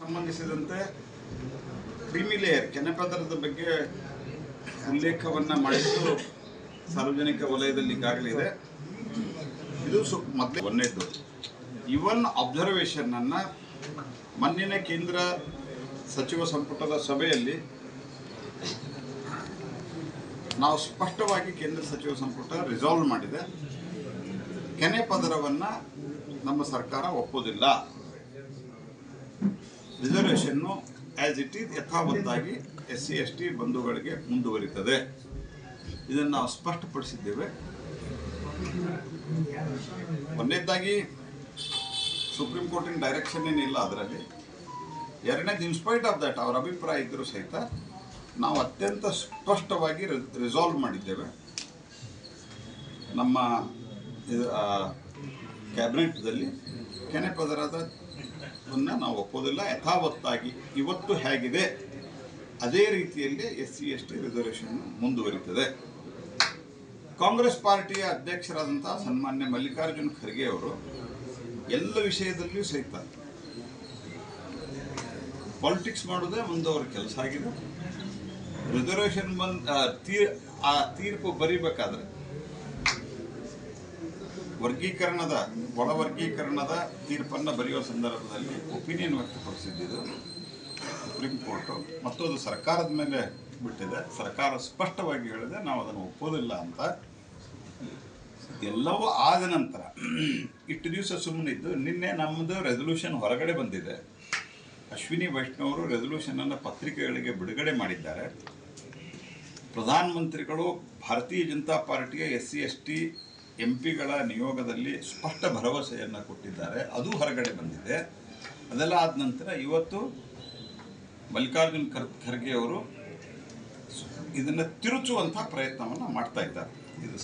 ಸಂಬಂಧಿಸಿದಂತೆ ಕ್ರಿಮಿಲೇಯರ್ ಕೆನೆಪದರದ ಬಗ್ಗೆ ಉಲ್ಲೇಖವನ್ನ ಮಾಡಿದ್ದು ಸಾರ್ವಜನಿಕ ವಲಯದಲ್ಲಿ ಈಗಾಗಲೇ ಇದೆ. ಇದು ಸು, ಮೊದಲೇ ಒಂದೇದ್ದು. ಇವನ್ ಅಬ್ಸರ್ವೇಷನ್ ಅನ್ನ ಮಣ್ಣಿನ ಕೇಂದ್ರ ಸಚಿವ ಸಂಪುಟದ ಸಭೆಯಲ್ಲಿ ನಾವು ಸ್ಪಷ್ಟವಾಗಿ ಕೇಂದ್ರ ಸಚಿವ ಸಂಪುಟ ರಿಸಾಲ್ವ್ ಮಾಡಿದೆ. ಕೆನೆ ಪದರವನ್ನು ನಮ್ಮ ಸರ್ಕಾರ ಒಪ್ಪೋದಿಲ್ಲ. ರಿಸರ್ವೇಷನ್ನು ಆಸ್ ಇಟ್ ಈಸ್ ಯಥಾವತ್ತಾಗಿ ಎಸ್ ಸಿ, ಎಸ್ ಟಿ ಬಂಧುಗಳಿಗೆ ಮುಂದುವರಿತದೆ. ಇದನ್ನು ನಾವು ಸ್ಪಷ್ಟಪಡಿಸಿದ್ದೇವೆ. ಒಂದನೇದಾಗಿ ಸುಪ್ರೀಂ ಕೋರ್ಟಿನ ಡೈರೆಕ್ಷನ್ ಏನಿಲ್ಲ ಅದರಲ್ಲಿ. ಎರಡನೇದು ಇನ್ಸ್ಪೈಟ್ ಆಫ್ ದಟ್ ಅವರ ಅಭಿಪ್ರಾಯ ಇದ್ದರೂ ಸಹಿತ ನಾವು ಅತ್ಯಂತ ಸ್ಪಷ್ಟವಾಗಿ ರಿಸಾಲ್ವ್ ಮಾಡಿದ್ದೇವೆ. ನಮ್ಮ ಕ್ಯಾಬಿನೆಟ್ದಲ್ಲಿ ಕೆನೆ ಅನ್ನ ನಾವು ಒಪ್ಪೋದಿಲ್ಲ. ಯಥಾವತ್ತಾಗಿ ಇವತ್ತು ಹೇಗಿದೆ. ಅದೇ ರೀತಿಯಲ್ಲಿ S C S T reservation ಮುಂದುವರಿತದೆ. Congress ಪಾರ್ಟಿಯ ಅಧ್ಯಕ್ಷರಾದಂತಹ ಸನ್ಮಾನ್ಯ ಮಲ್ಲಿಕಾರ್ಜುನ್ ಖರ್ಗೆ ಅವರು ಎಲ್ಲ ವಿಷಯದಲ್ಲಿಯೂ ಸಹಿತ ಪಾಲಿಟಿಕ್ಸ್ ಮಾಡೋದೇ ಒಂದು ಅವ್ರ ಕೆಲಸ ಆಗಿದೆ. ರಿಸರ್ವೇಷನ್ ಬಂದ್ ತೀರ್, ಆ, ತೀರ್ಪು ಬರೀಬೇಕಾದ್ರೆ ವರ್ಗೀಕರಣದ ಒಳ ವರ್ಗೀಕರಣದ ತೀರ್ಪನ್ನು ಬರೆಯುವ ಸಂದರ್ಭದಲ್ಲಿ ಒಪಿನಿಯನ್ ವ್ಯಕ್ತಪಡಿಸಿದ್ದು ಸುಪ್ರೀಂ ಕೋರ್ಟು. ಮತ್ತು ಅದು ಸರ್ಕಾರದ ಮೇಲೆ ಬಿಟ್ಟಿದೆ. ಸರ್ಕಾರ ಸ್ಪಷ್ಟವಾಗಿ ಹೇಳಿದೆ, ನಾವು ಅದನ್ನು ಒಪ್ಪೋದಿಲ್ಲ ಅಂತ. ಎಲ್ಲವೂ ಆದ ನಂತರ, ಇಷ್ಟು ದಿವಸ ಸುಮ್ಮನಿದ್ದು ನಿನ್ನೆ ನಮ್ಮದು ರೆಸೊಲ್ಯೂಷನ್ ಹೊರಗಡೆ ಬಂದಿದೆ. ಅಶ್ವಿನಿ ವೈಷ್ಣವರು ರೆಸೊಲ್ಯೂಷನನ್ನು ಪತ್ರಿಕೆಗಳಿಗೆ ಬಿಡುಗಡೆ ಮಾಡಿದ್ದಾರೆ. ಪ್ರಧಾನಮಂತ್ರಿಗಳು ಭಾರತೀಯ ಜನತಾ ಪಾರ್ಟಿಯ S C S T M ಪಿಗಳ ನಿಯೋಗದಲ್ಲಿ ಸ್ಪಷ್ಟ ಭರವಸೆಯನ್ನು ಕೊಟ್ಟಿದ್ದಾರೆ. ಅದು ಹೊರಗಡೆ ಬಂದಿದೆ. ಅದೆಲ್ಲ ಆದ ನಂತರ ಇವತ್ತು ಮಲ್ಲಿಕಾರ್ಜುನ್ ಖರ್, ಖರ್ಗೆ ಅವರು ಇದನ್ನು ತಿರುಚುವಂಥ ಪ್ರಯತ್ನವನ್ನು ಮಾಡ್ತಾ ಇದ್ದಾರೆ. ಇದು